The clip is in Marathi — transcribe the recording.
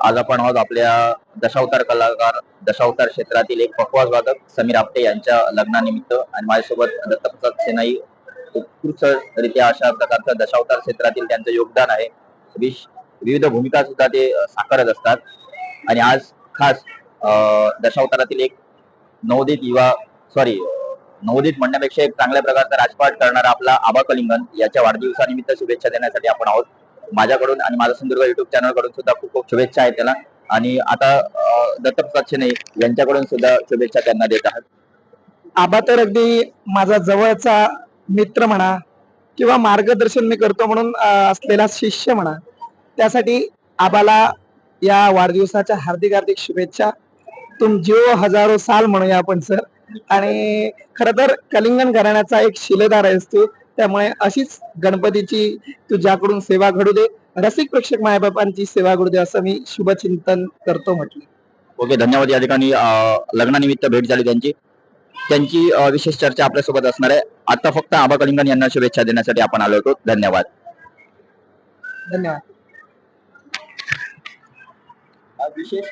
आज आपण आहोत आपल्या दशावतार कलाकार दशावतार क्षेत्रातील एक पकवाज वादक समीर आपटे यांच्या लग्नानिमित्त. आणि माझ्यासोबत दत्तप्रसाद सेनाई उत्कृष्टरित्या अशा प्रकारचं दशावतार क्षेत्रातील त्यांचं योगदान आहे. विश- विविध भूमिका सुद्धा ते साकारत असतात. आणि आज खास दशावतारातील एक नवोदित युवा सॉरी नवोदित म्हणण्यापेक्षा एक चांगल्या प्रकारचा राजपाठ करणारा आपला आबा कलिंगन याच्या वाढदिवसानिमित्त शुभेच्छा देण्यासाठी आपण आहोत. माझ्याकडून आणि माझा सिंधुदुर्ग युट्यूब चॅनलकडून सुद्धा खूप खूप शुभेच्छा आहेत त्याला. आणि आता दत्तप्रसाद शेने यांच्याकडून सुद्धा शुभेच्छा त्यांना देत आहात. आबा तर अगदी माझा जवळचा मित्र म्हणा किंवा मार्गदर्शन मी करतो म्हणून असलेला शिष्य म्हणा त्यासाठी आबाला या वाढदिवसाच्या हार्दिक हार्दिक शुभेच्छा. तुम जीव हजारो साल म्हणूया आपण सर. आणि खर तर कलिंगन घराण्याचा एक शिलेदार आहेस तू. त्यामुळे अशीच गणपतीची तुझ्याकडून सेवा घडू दे. रसिक प्रेक्षक मायबापांची सेवा घडू दे असं मी शुभचिंतन करतो म्हटलं. ओके धन्यवाद या ठिकाणी लग्नानिमित्त भेट झाली त्यांची. त्यांची विशेष चर्चा आपल्यासोबत असणार आहे. आता फक्त आबा कलिंगन यांना शुभेच्छा देण्यासाठी आपण आलो होतो. धन्यवाद. धन्यवाद. विशेष